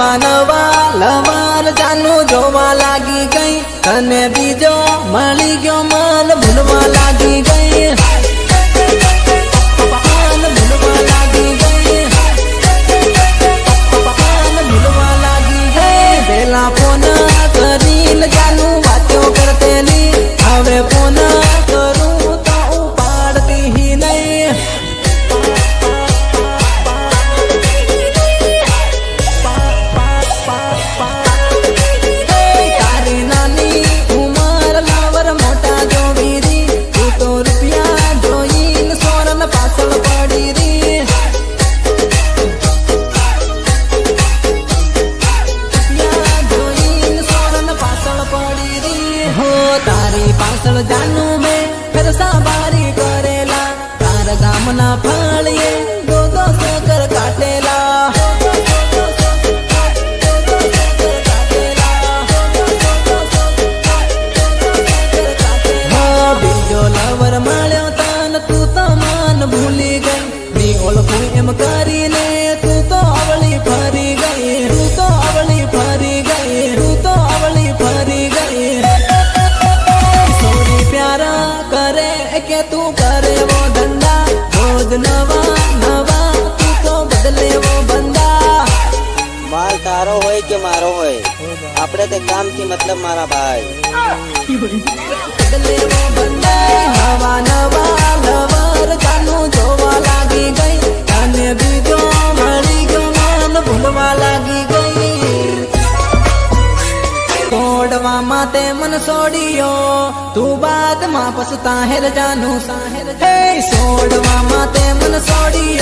નવા નવા લવાર જાનું જોવા લાગી ગઈ. તને બીજો મળી ગયો મન ભૂલવા રી હો તારી પાછળ જાનું મેં ફેરસા બારી કરેલા તાર ગામના ફાળીએ દો દો સકર કાટેલા હા, બીજો લવર મળ્યો તન તું તો મન ભૂલી ગઈ ની ઓળખું એમ કરીને તું તો કે તું કરેવો ધંધા. રોજ નવા નવા તું તો બદલેવો બંદા. માલ તારો હોય કે મારો હોય? આપણે તે કામથી મતલબ મારા ભાઈ. બદલેવો બંધાઈ નવા નવા છોડવામાં તે મન સોડિયો. તું બાદમાં પસતા હેર જાનું. સાહેર હે છોડવામાં તે મન છોડ્યો